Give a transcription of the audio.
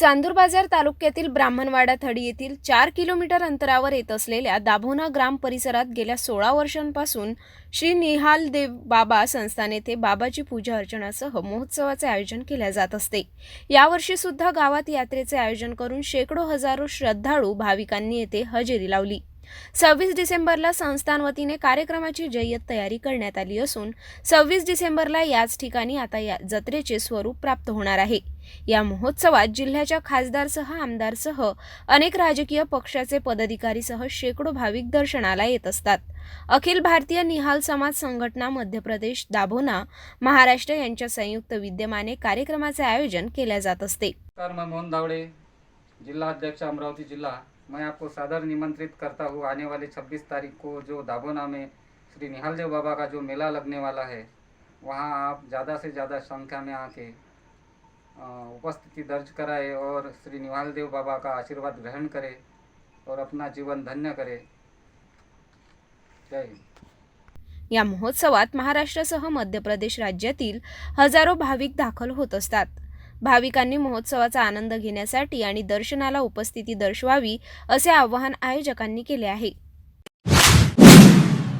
चांदूर बाजार तालुक्यातील ब्राह्मणवाडा थडी येथील चार किलोमीटर अंतरावर येत असलेल्या दाभोना ग्राम परिसरात गेल्या सोळा वर्षांपासून श्री निहाल देव बाबा संस्थान येथे बाबाची पूजा अर्चनासह महोत्सवाचे आयोजन केले जात असते. यावर्षी सुद्धा गावात यात्रेचे आयोजन करून शेकडो हजारो श्रद्धाळू भाविकांनी येथे हजेरी लावली. सव्वीस डिसेंबरला संस्थान वतीने कार्यक्रमाची जय्यत तयारी करण्यात आली असून सव्वीस डिसेंबरला याच ठिकाणी आता या जत्रेचे स्वरूप प्राप्त होणार आहे. या महोत्सवात जिल्ह्याच्या खासदारसह आमदारसह अनेक राजकीय पक्षाचे पदाधिकारीसह शेकडो भाविक दर्शनाला येत असतात. अखिल भारतीय निहाल समाज संघटना मध्य प्रदेश दाभोना महाराष्ट्र यांच्या संयुक्त विद्यमाने कार्यक्रमाचे आयोजन केले जात असते. मोहन दावड़े जिल्हा अध्यक्ष अमरावती जिला मैं आपको सादर निमंत्रित करता हूँ आने वाले 26 तारीख को जो दाभोना में श्री निहाल देव बाबा का जो मेला लगने वाला है वहाँ आप ज़्यादा से ज़्यादा संख्या में आके उपस्थिति दर्ज कराए और श्री निहाल देव बाबा का आशीर्वाद ग्रहण करे और अपना जीवन धन्य करे। जय हिंद। या महोत्सवात महाराष्ट्रासह मध्य प्रदेश राज्यातील हजारो भाविक दाखल होत असतात. भाविकांनी महोत्सवाचा आनंद घेण्यासाठी आणि दर्शनाला उपस्थिती दर्शवावी असे आवाहन आयोजकांनी केले आहे.